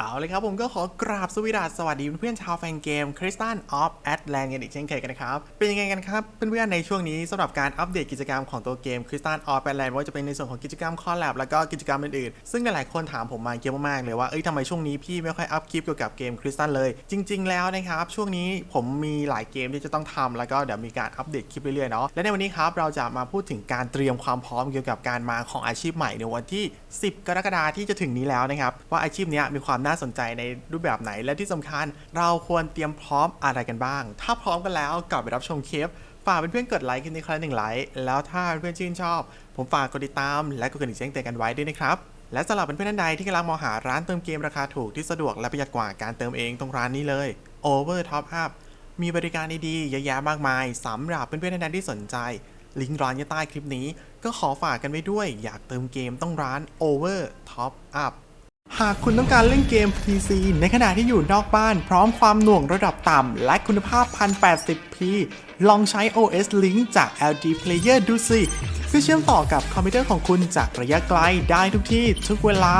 เอาเลยครับผมก็ขอกราบสวสดัสสวัสดีเพื่อนๆชาวแฟนเกม Crystal of Atlant กันอีกเช่นเคยกันนะครับ เป็นยังไงกันครับ เพื่อนๆในช่วงนี้สำหรับการอัปเดตกิจกรรมของตัวเกม Crystal of Atlant ว่าจะเป็นในส่วนของกิจกรรมคอลแลบแล้วก็กิจกรรมอื่นๆ ซึ่งหลายๆคนถามผมมาเยอะมากๆเลยว่าเอ้ยทำไมช่วงนี้พี่ไม่ค่อยอัพคลิปเกี่ยวกับเกม Crystal เลย จริง ๆ แล้วนะครับช่วงนี้ผมมีหลายเกมที่จะต้องทำแล้วก็เดี๋ยวมีการอัปเดตคลิปเรื่อยๆเนาะและในวันนี้ครับเราจะมาพูดถึงการเตรียมความพร้อมเกี่ยวกับการมาของอาชีพใหม่ในวันที่ 10 กรกฎาคมที่จะถึงนี้แล้วนะครับว่าอาชีพนี้มีความน่าสนใจในรูปแบบไหน และที่สำคัญเราควรเตรียมพร้อมอะไรกันบ้าง ถ้าพร้อมกันแล้วกลับไปรับชมคลิปฝากเพื่อนๆกดไลค์คลิปนี้ครั้งหนึ่งไลค์แล้วถ้าเพื่อนชื่นชอบ ผมฝากกดติดตามและกดกระดิ่งแจ้งเตือนกันไว้ด้วยนะครับและสำหรับเพื่อนๆท่านใดที่กำลังมองหาร้านเติมเกมราคาถูกที่สะดวกและประหยัดกว่าการเติมเองตรงร้านนี้เลย Over Top Up มีบริการดีๆเยอะแยะมากมายสำหรับเพื่อนๆท่านใดที่สนใจ ลิงก์ร้านอยู่ใต้คลิปนี้ ก็ขอฝากกันไว้ด้วย อยากเติมเกมต้องร้าน Over Top Up หากคุณต้องการเล่นเกม PC ในขณะที่อยู่นอกบ้าน พร้อมความหน่วงระดับต่ำ และคุณภาพ 1080p ลองใช้ OS Link จาก LG Player ดูสิเพื่อเชื่อมต่อกับคอมพิวเตอร์ของคุณจากระยะไกลได้ทุกที่ทุกเวลา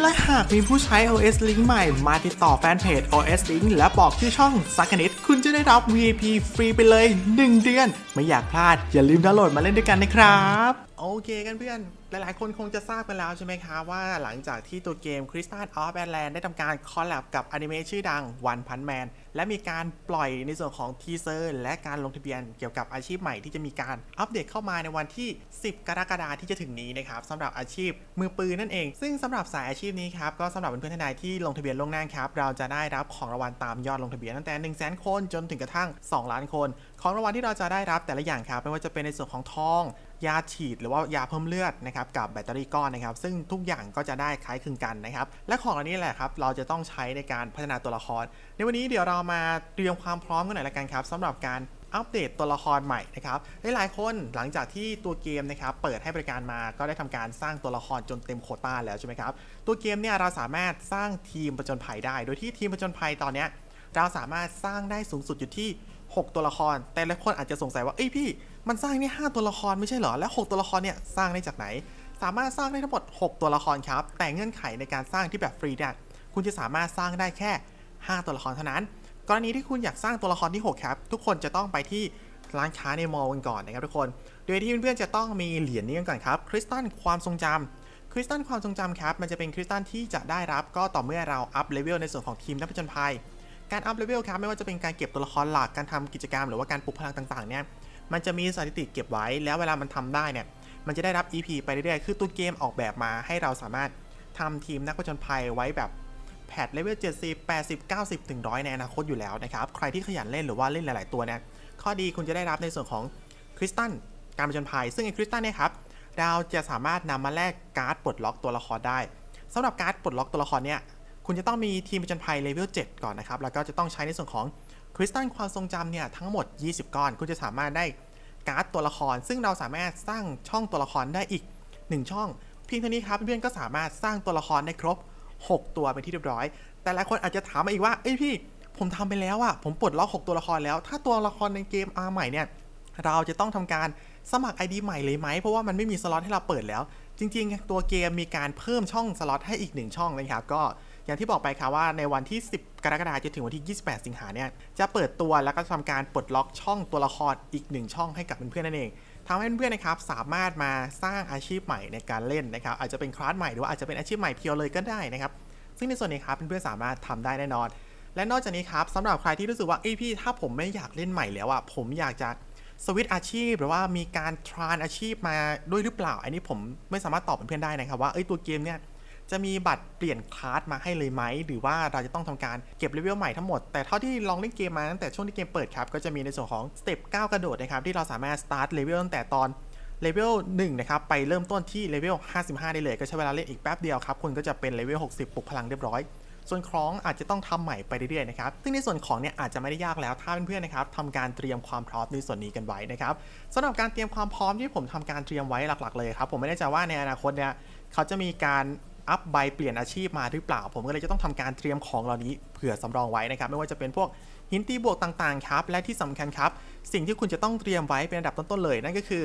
และหากมีผู้ใช้ OS Link ใหม่ มาติดต่อแฟนเพจ OS Link และบอกชื่อช่องสักนิด คุณจะได้รับ VIP ฟรีไปเลย 1 เดือน ไม่อยากพลาด อย่าลืมดาวน์โหลดมาเล่นด้วยกันนะครับ โอเคกันเพื่อน หลายๆ คนคงจะทราบกันแล้วใช่ไหมคะว่าหลังจากที่ตัวเกม Crystal of Atlant ได้ทำการคอลแลบกับอนิเมะชื่อดัง One Punch Man และมีการปล่อยในส่วนของทีเซอร์และการลงทะเบียนเกี่ยวกับอาชีพใหม่ที่จะมีการอัปเดตเข้ามาในวันที่ 10 กรกฎาคมที่จะถึงนี้นะครับสำหรับอาชีพมือปืนนั่นเอง ซึ่งสำหรับสายอาชีพนี้ครับก็สำหรับเพื่อนๆท่านใดที่ลงทะเบียนล่วงหน้าครับเราจะได้รับของรางวัลตามยอดลงทะเบียนตั้งแต่1 0 0 0 0 0คนจนถึงกระทั่ง 2 ล้านคน ของรางวัลที่เราจะได้รับแต่ละอย่างครับไม่ว่าจะเป็นในส่วนของทอง ยาฉีดหรือว่ายาเพิ่มเลือดนะครับกับแบตเตอรี่ก้อนนะครับ ซึ่งทุกอย่างก็จะได้คล้ายคลึงกันนะครับ และของเหล่านี้แหละครับเราจะต้องใช้ในการพัฒนาตัวละคร ในวันนี้เดี๋ยวเรามาเตรียมความพร้อมกันหน่อยละกันครับสำหรับการอัปเดตตัวละครใหม่นะครับหลายๆคนหลังจากที่ตัวเกมนะครับเปิดให้บริการมาก็ได้ทำการสร้างตัวละครจนเต็มโคต้าแล้วใช่ไหมครับตัวเกมเนี่ยเราสามารถสร้างทีมประจนภัยได้ โดยที่ทีมประจนภัยตอนนี้เราสามารถสร้างได้สูงสุดอยู่ที่ 6 ตัวละคร แต่หลายคนอาจจะสงสัยว่าเอ้ยพี่มันสร้างนี่5ตัวละครไม่ใช่เหรอ แล้ว6ตัวละครเนี่ยสร้างได้จากไหน สามารถสร้างได้ทั้งหมด 6 ตัวละครครับ แต่เงื่อนไขในการสร้างที่แบบฟรีเนี่ยคุณจะสามารถสร้างได้แค่ 5 ตัวละครเท่านั้น กรณีที่คุณอยากสร้างตัวละครที่ 6 ครับ ทุกคนจะต้องไปที่ร้านค้าในมอลล์กันก่อนนะครับทุกคน โดยที่เพื่อนๆจะต้องมีเหรียญนี้กันก่อนครับคริสตัลความทรงจำคริสตัลความทรงจำครับ มันจะเป็นคริสตัลที่จะได้รับก็ต่อเมื่อเราอัพเลเวลในส่วนของทีมนักผจญภัย การอัพเลเวลครับไม่ว่าจะเป็นการเก็บตัวละครหลักการทำกิจกรรมหรือว่าการปลุกพลังต่างๆเนี่ยมันจะมีสถิติเก็บไว้แล้วเวลามันทำได้เนี่ยมันจะได้รับ EP ไปเรื่อยๆคือตัวเกมออกแบบมาให้เราสามารถทำทีมนักผจญภัยไว้แบบแพทเลเวล70 80 90 ถึง 100 ในอนาคตอยู่แล้วนะครับ ใครที่ขยันเล่นหรือว่าเล่นหลาย ๆ ตัวเนี่ยข้อดีคุณจะได้รับในส่วนของคริสตัลการผจญภัย ซึ่งไอ้คริสตัลเนี่ยครับเราจะสามารถนำมาแลกการ์ดปลดล็อกตัวละครได้สำหรับการ์ดปลดล็อกตัวละครเนี่ย คุณจะต้องมีทีมประจนภัยเลเวล7ก่อนนะครับ แล้วก็จะต้องใช้ในส่วนของคริสตัลความทรงจำเนี่ยทั้งหมด 20 ก้อน คุณจะสามารถได้การ์ดตัวละคร ซึ่งเราสามารถสร้างช่องตัวละครได้อีก 1 ช่อง เพียงเท่านี้ครับเพื่อนก็สามารถสร้างตัวละครได้ครบ 6 ตัวเป็นที่เรียบร้อย แต่หลายคนอาจจะถามมาอีกว่าเอ้ยพี่ ผมทำไปแล้วอะผมปลดล็อก6ตัวละครแล้ว ถ้าตัวละครในเกม R ใหม่เนี่ยเราจะต้องทำการสมัคร ID ใหม่เลยไหม เพราะว่ามันไม่มีสล็อตให้เราเปิดแล้ว จริง ๆ ตัวเกมมีการเพิ่มช่องสล็อตให้อีก1ช่องนะครับก็ อย่างที่บอกไปครับว่าในวันที่ 10 กรกฎาคมจนถึงวันที่ 28 สิงหาเนี่ยจะเปิดตัวแล้วก็ทำการปลดล็อกช่องตัวละครอีก1ช่องให้กับเพื่อนๆนั่นเองทำให้เพื่อนๆนะครับสามารถมาสร้างอาชีพใหม่ในการเล่นนะครับอาจจะเป็นคลาสใหม่หรือว่าอาจจะเป็นอาชีพใหม่เพียวเลยก็ได้นะครับซึ่งในส่วนนี้ครับเพื่อนๆสามารถทำได้แน่นอน และนอกจากนี้ครับสำหรับใครที่รู้สึกว่าเอ้ยพี่ถ้าผมไม่อยากเล่นใหม่แล้วอะผมอยากจะสวิตช์อาชีพหรือว่ามีการทรานอาชีพมาด้วยหรือเปล่า อันนี้ผมไม่สามารถตอบเพื่อนๆได้นะครับว่าเอ้ยตัวเกมเนี่ย จะมีบัตรเปลี่ยนคลาสมาให้เลยไหม หรือว่าเราจะต้องทำการเก็บเลเวลใหม่ทั้งหมด แต่เท่าที่ลองเล่นเกมมาตั้งแต่ช่วงที่เกมเปิดครับ ก็จะมีในส่วนของสเต็ป9กระโดดนะครับ ที่เราสามารถสตาร์ทเลเวลตั้งแต่ตอนเลเวล1นะครับ ไปเริ่มต้นที่เลเวล 55 ได้เลย ก็ใช้เวลาเล่นอีกแป๊บเดียวครับ คุณก็จะเป็นเลเวล 60 ปลุกพลังเรียบร้อยส่วนของอาจจะต้องทำใหม่ไปเรื่อยๆนะครับ ซึ่งในส่วนของเนี่ยอาจจะไม่ได้ยากแล้ว ถ้าเพื่อนๆนะครับทำการเตรียมความพร้อมในส่วนนี้กันไว้นะครับสำหรับการเตรียมความพร้อมที่ผมทำการเตรียมไว้หลักๆเลยครับ ผมไม่แน่ใจว่าในอนาคตเนี่ยเขาจะมีการ อัพใบเปลี่ยนอาชีพมาหรือเปล่า ผมก็เลยจะต้องทำการเตรียมของเหล่านี้เผื่อสำรองไว้นะครับ ไม่ว่าจะเป็นพวกหินตีบวกต่างๆครับ และที่สำคัญครับ สิ่งที่คุณจะต้องเตรียมไว้เป็นอันดับต้นๆเลย นั่นก็คือ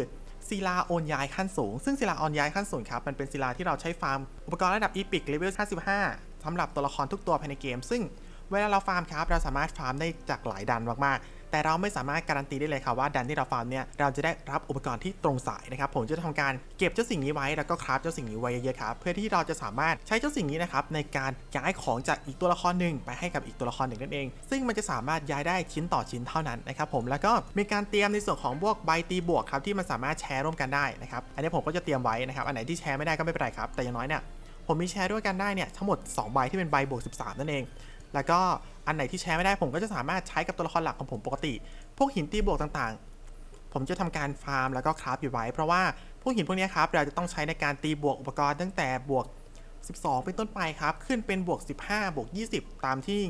ศิลาโอนย้ายขั้นสูง ซึ่งศิลาโอนย้ายขั้นสูงครับ มันเป็นศิลาที่เราใช้ฟาร์ม อุปกรณ์ระดับอีพิกเลเวล55สำหรับตัวละครทุกตัวภายในเกม ซึ่งเวลาเราฟาร์มครับ เราสามารถฟาร์มได้จากหลายดันมากๆ แต่เราไม่สามารถการันตีได้เลยครับว่าดันที่เราฟาร์มเนี่ยเราจะได้รับอุปกรณ์ที่ตรงสายนะครับผมจะทำการเก็บเจ้าสิ่งนี้ไว้แล้วก็คราฟเจ้าสิ่งนี้ไว้เยอะๆครับเพื่อที่เราจะสามารถใช้เจ้าสิ่งนี้นะครับในการย้ายของจากอีกตัวละครหนึ่งไปให้กับอีกตัวละครหนึ่งนั่นเอง ซึ่งมันจะสามารถย้ายได้ชิ้นต่อชิ้นเท่านั้นนะครับผมแล้วก็มีการเตรียมในส่วนของพวกใบตีบวกครับที่มันสามารถแชร์ร่วมกันได้นะครับอันนี้ผมก็จะเตรียมไว้นะครับอันไหนที่แชร์ไม่ได้ก็ไม่เป็นไรครับแต่อย่างน้อยเนี่ยผมมีแชร์ด้วยกันได้เนี่ยทั้งหมด 2 ใบที่เป็นใบบวก 13 นั่นเอง แล้วก็ อันไหนที่แชร์ไม่ได้ผมก็จะสามารถใช้กับตัวละครหลักของผมปกติ พวกหินตีบวกต่างๆ ผมจะทำการฟาร์มแล้วก็คราฟอยู่ไว้ เพราะว่าพวกหินพวกนี้ครับเราจะต้องใช้ในการตีบวกอุปกรณ์ตั้งแต่บวก 12 เป็นต้นไปครับ ขึ้นเป็นบวก 15 บวก 20 ตามที่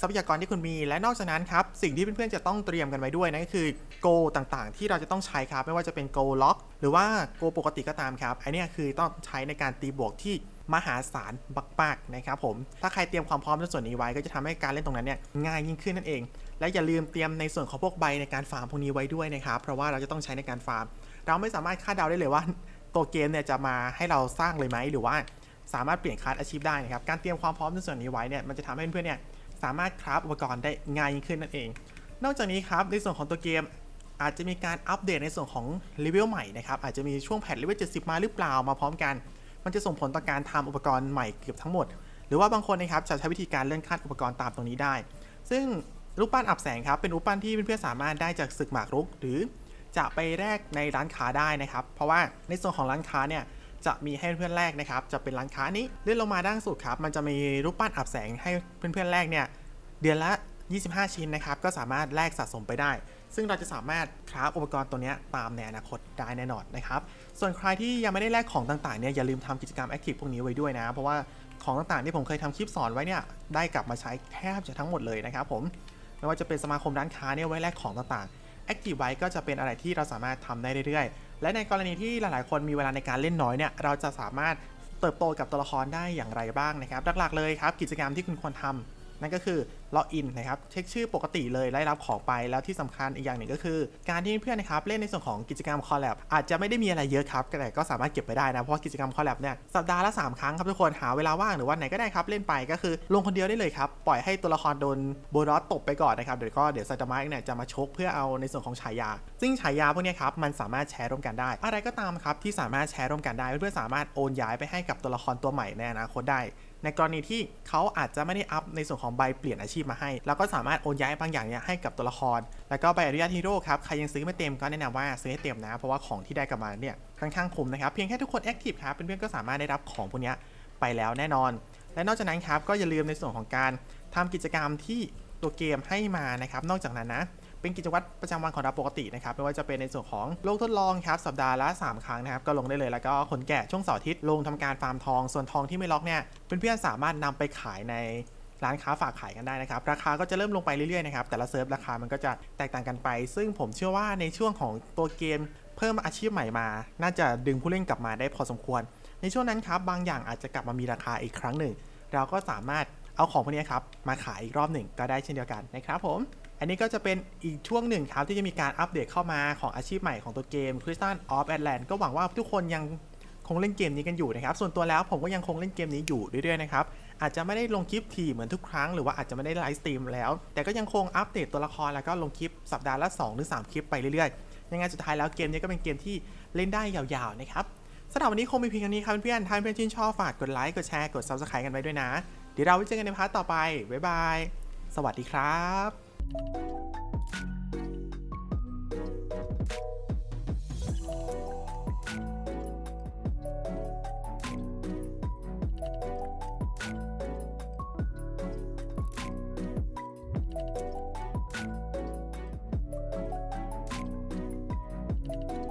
ทรัพยากรที่คุณมี และนอกจากนั้นครับ สิ่งที่เพื่อนๆจะต้องเตรียมกันไว้ด้วยนั่นก็คือโกต่างๆ ที่เราจะต้องใช้ครับ ไม่ว่าจะเป็นโกล็อก หรือว่าโกปกติก็ตามครับไอเนี้ยคือต้องใช้ในการตีบวกที่ มหาศาลบักๆนะครับผมถ้าใครเตรียมความพร้อมในส่วนนี้ไว้ ก็จะทำให้การเล่นตรงนั้นเนี่ยง่ายยิ่งขึ้นนั่นเอง และอย่าลืมเตรียมในส่วนของพวกใบในการฟาร์มพวกนี้ไว้ด้วยนะครับเพราะว่าเราจะต้องใช้ในการฟาร์ม เราไม่สามารถคาดเดาได้เลยว่าตัวเกมเนี่ยจะมาให้เราสร้างเลยไหมหรือว่าสามารถเปลี่ยนคลาสอาชีพได้นะครับ การเตรียมความพร้อมในส่วนนี้ไว้เนี่ย มันจะทำให้เพื่อนๆเนี่ยสามารถคราฟอุปกรณ์ได้ง่ายยิ่งขึ้นนั่นเอง นอกจากนี้ครับ ในส่วนของตัวเกมอาจจะมีการอัปเดตในส่วนของเลเวลใหม่นะครับ อาจจะมีช่วงแพทเลเวล70 มาหรือเปล่ามาพร้อมกัน มันจะส่งผลต่อการทำอุปกรณ์ใหม่เกือบทั้งหมด หรือว่าบางคนนะครับจะใช้วิธีการเลื่อนขั้นอุปกรณ์ตามตรงนี้ได้ ซึ่งรูปปั้นอับแสงครับเป็นรูปปั้นที่เพื่อนๆสามารถได้จากศึกหมากรุก หรือจะไปแลกในร้านค้าได้นะครับ เพราะว่าในส่วนของร้านค้าเนี่ยจะมีให้เพื่อนๆแรกนะครับ จะเป็นร้านค้านี้เลื่อนลงมาด้านสุดครับ มันจะมีรูปปั้นอับแสงให้เพื่อนๆแรกเนี่ยเดือนละ 25 ชิ้นนะครับ ก็สามารถแลกสะสมไปได้ ซึ่งเราจะสามารถคราฟอุปกรณ์ตัวนี้ตามในอนาคตได้แน่นอนนะครับ ส่วนใครที่ยังไม่ได้แลกของต่างๆเนี่ยอย่าลืมทำกิจกรรมแอคทีฟพวกนี้ไว้ด้วยนะ เพราะว่าของต่างๆที่ผมเคยทำคลิปสอนไว้เนี่ยได้กลับมาใช้แทบจะทั้งหมดเลยนะครับผมไม่ว่าจะเป็นสมาคมร้านค้าเนี่ยไว้แลกของต่างๆ Active ไว้ก็จะเป็นอะไรที่เราสามารถทำได้เรื่อยๆ และในกรณีที่หลายๆ คนมีเวลาในการเล่นน้อยเนี่ยเราจะสามารถเติบโตกับตัวละครได้อย่างไรบ้างนะครับหลักๆเลยครับกิจกรรมที่คุณควรทำนั่นก็คือ ล็อกอินนะครับเช็คชื่อปกติเลยได้รับของไปแล้วที่สำคัญอีกอย่างหนึ่งก็คือ การที่เพื่อนนะครับเล่นในส่วนของกิจกรรมคอลแลบอาจจะไม่ได้มีอะไรเยอะครับแต่ก็สามารถเก็บไปได้นะเพราะกิจกรรมคอลแลบเนี่ยสัปดาห์ละ3ครั้งครับทุกคนหาเวลาว่างหรือวันไหนก็ได้ครับเล่นไปก็คือลงคนเดียวได้เลยครับปล่อยให้ตัวละครโดนโบรอสตบไปก่อนนะครับเดี๋ยวก็เดี๋ยวไซตามะเนี่ยจะมาชกเพื่อเอาในส่วนของฉายา ซึ่งฉายาพวกนี้ครับมันสามารถแชร์ร่วมกันได้ อะไรก็ตามครับที่สามารถแชร์ร่วมกันได้เพื่อนๆสามารถโอนย้ายไปให้กับตัวละครตัวใหม่ในอนาคตได้ ในกรณีที่เขาอาจจะไม่ได้อัพในส่วนของใบเปลี่ยนอาชีพมาให้เราก็สามารถโอนย้ายบางอย่างเนี่ยให้กับตัวละคร แล้วก็ใบอนุญาตฮีโร่ครับ ใครยังซื้อไม่เต็มก็แนะนำว่าซื้อให้เต็มนะ เพราะว่าของที่ได้กลับมาเนี่ยค่อนข้างคุ้มนะครับ เพียงแค่ทุกคนแอคทีฟครับ เพื่อนๆก็สามารถได้รับของพวกนี้ไปแล้วแน่นอน และนอกจากนั้นครับก็อย่าลืมในส่วนของการทำกิจกรรมที่ตัวเกมให้มานะครับ นอกจากนั้นนะเป็นกิจวัตรประจำวันของเราปกตินะครับไม่ว่าจะเป็นในส่วนของโลกทดลองครับสัปดาห์ละ 3 ครั้งนะครับก็ลงได้เลยแล้วก็คนแก่ช่วงเสาร์อาทิตย์ลงทำการฟาร์มทอง ส่วนทองที่ไม่ล็อกเนี่ยเพื่อนๆสามารถนำไปขายใน ร้านค้าฝากขายกันได้นะครับ ราคาก็จะเริ่มลงไปเรื่อยๆนะครับ แต่ละเซิร์ฟราคามันก็จะแตกต่างกันไป ซึ่งผมเชื่อว่าในช่วงของตัวเกมเพิ่มอาชีพใหม่มา น่าจะดึงผู้เล่นกลับมาได้พอสมควร ในช่วงนั้นครับ บางอย่างอาจจะกลับมามีราคาอีกครั้งหนึ่ง เราก็สามารถเอาของพวกนี้ครับมาขายอีกรอบหนึ่งก็ได้เช่นเดียวกันนะครับผม อันนี้ก็จะเป็นอีกช่วงหนึ่งครับที่จะมีการอัปเดตเข้ามาของอาชีพใหม่ของตัวเกม Crystal of Atlant ก็หวังว่าทุกคนยังคงเล่นเกมนี้กันอยู่นะครับ ส่วนตัวแล้วผมก็ยังคงเล่นเกมนี้อยู่เรื่อยๆนะครับ อาจจะไม่ได้ลงคลิปทีเหมือนทุกครั้งหรือว่าอาจจะไม่ได้ไลฟ์สตรีมแล้ว แต่ก็ยังคงอัปเดตตัวละครแล้วก็ลงคลิปสัปดาห์ละ 2 หรือ 3 คลิปไปเรื่อยๆ ยังไงสุดท้ายแล้วเกมนี้ก็เป็นเกมที่เล่นได้ยาวๆนะครับสำหรับวันนี้คงมีเพียงเท่านี้ครับเพื่อนๆถ้าเพื่อนๆชื่นชอบฝากกดไลค์กดแชร์กด subscribe กันไว้ด้วยนะ เดี๋ยวเราไว้เจอกันในพาร์ทต่อไปบ๊ายบายสวัสดีครับ